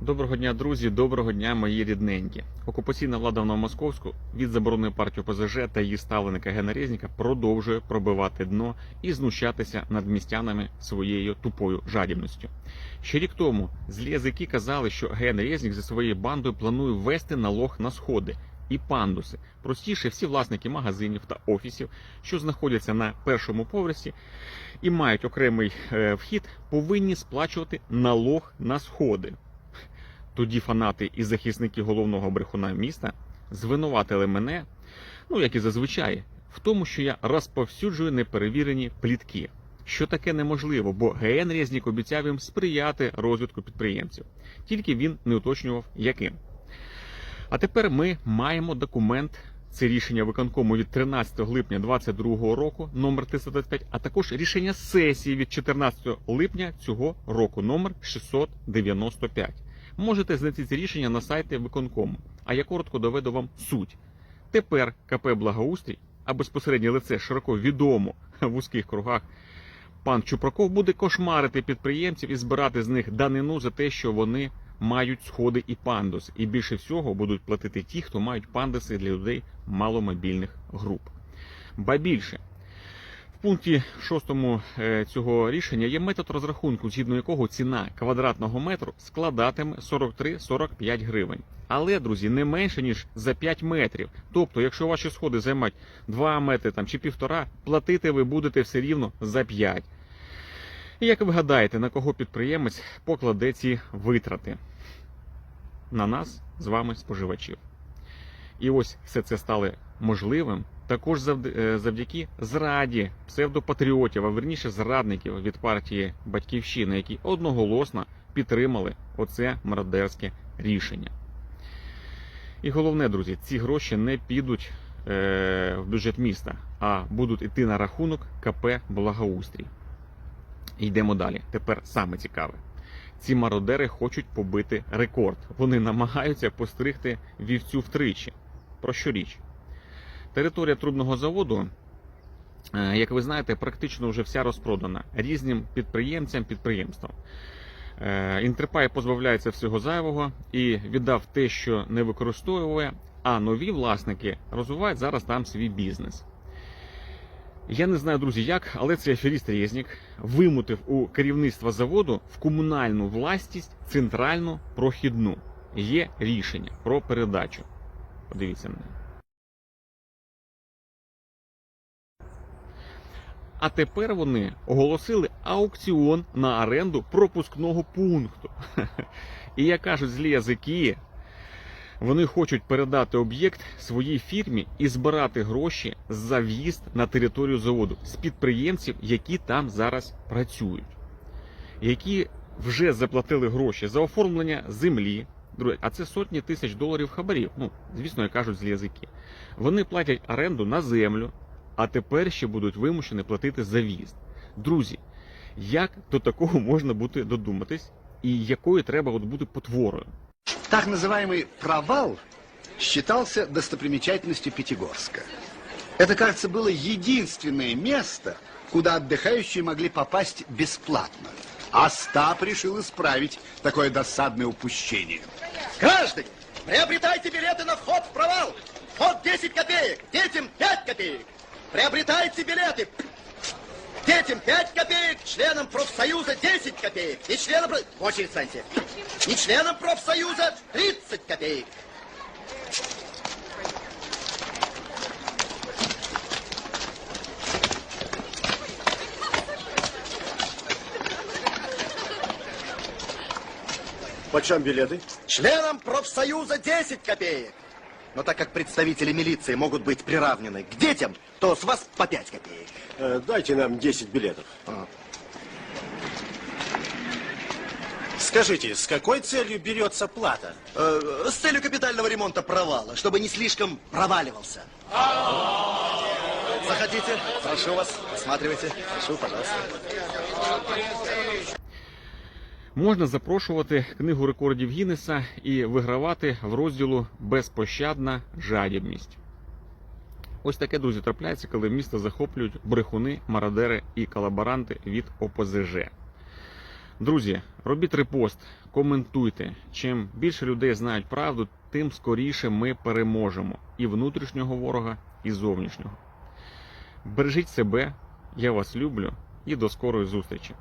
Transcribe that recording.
Доброго дня, друзі, доброго дня, мої рідненькі. Окупаційна влада в Новомосковську від забороненої партії ОПЗЖ та її ставленика Гена Резника продовжує пробивати дно і знущатися над містянами своєю тупою жадібністю. Ще рік тому злі язики казали, що Ген Резнік зі своєю бандою планує ввести налог на сходи і пандуси. Простіше всі власники магазинів та офісів, що знаходяться на першому поверсі і мають окремий е, вхід, повинні сплачувати налог на сходи. Тоді фанати і захисники головного брехуна міста звинуватили мене, ну як і зазвичай, в тому, що я розповсюджую неперевірені плітки. Що таке неможливо, бо ГН Резнік обіцяв їм сприяти розвитку підприємців. Тільки він не уточнював, яким. А тепер ми маємо документ. Це рішення виконкому від 13 липня 2022 року, номер 325, а також рішення сесії від 14 липня цього року, номер 695. Можете знайти ці рішення на сайті виконкому. А я коротко доведу вам суть. Тепер КП Благоустрій, а безпосередньо лице широко відомо в вузьких кругах, пан Чупраков буде кошмарити підприємців і збирати з них данину за те, що вони мають сходи і пандус. І більше всього будуть платити ті, хто мають пандуси для людей маломобільних груп. Ба більше. В пункті 6 е, цього рішення є метод розрахунку, згідно якого ціна квадратного метру складатиме 43-45 гривень. Але, друзі, не менше ніж за 5 метрів. Тобто, якщо ваші сходи займають 2 метри там, чи півтора, платити ви будете все рівно за 5. І як ви гадаєте, на кого підприємець покладе ці витрати? На нас з вами, споживачів. І ось все це стало можливим також е, завдяки зраді псевдопатріотів, а верніше зрадників від партії Батьківщина, які одноголосно підтримали оце мародерське рішення. І головне, друзі, ці гроші не підуть е, в бюджет міста, а будуть йти на рахунок КП Благоустрій. Йдемо далі. Тепер саме цікаве. Ці мародери хочуть побити рекорд. Вони намагаються постригти вівцю втричі. Про що річ? Територія трубного заводу, е, як ви знаєте, практично вже вся розпродана різним підприємцям, підприємствам. Е, Інтерпай позбавляється всього зайвого і віддав те, що не використовує, а нові власники розвивають зараз там свій бізнес. Я не знаю, друзі, як, але цей аферіст Резнік вимутив у керівництва заводу в комунальну власність центральну прохідну. Є рішення про передачу. Подивіться мене. А тепер вони оголосили аукціон на оренду пропускного пункту. І як кажуть злі язики, вони хочуть передати об'єкт своїй фірмі і збирати гроші за в'їзд на територію заводу з підприємців, які там зараз працюють, які вже заплатили гроші за оформлення землі. Друге, А це сотні тисяч доларів хабарів. Ну, звісно, як кажуть злі язики. Вони платять оренду на землю, а тепер ще будуть вимушені платити за в'їзд. Друзі, як до такого можна бути додуматись, і якою треба от бути потворою? Так называемый провал считался достопримечательностью Пятигорска. Это, кажется, было единственное место, куда отдыхающие могли попасть бесплатно. Остап решил исправить такое досадное упущение. Граждане, приобретайте билеты на вход в провал. Вход 10 копеек, детям 5 копеек. Приобретайте билеты. Детям 5 копеек, членам профсоюза 10 копеек. И членам... В очередь станьте. И членам профсоюза 30 копеек. Почем билеты? Членам профсоюза 10 копеек. Но так как представители милиции могут быть приравнены к детям, то с вас по 5 копеек. Э, дайте нам 10 билетов. А. Скажите, с какой целью берется плата? Э, с целью капитального ремонта провала, чтобы не слишком проваливался. Заходите, прошу вас, осматривайте. Прошу, пожалуйста. Можна запрошувати книгу рекордів Гіннеса і вигравати в розділу Безпощадна жадібність. Ось таке, друзі, трапляється, коли місто захоплюють брехуни, мародери і колаборанти від ОПЗЖ. Друзі, робіть репост, коментуйте. Чим більше людей знають правду, тим скоріше ми переможемо і внутрішнього ворога, і зовнішнього. Бережіть себе, я вас люблю і до скорої зустрічі.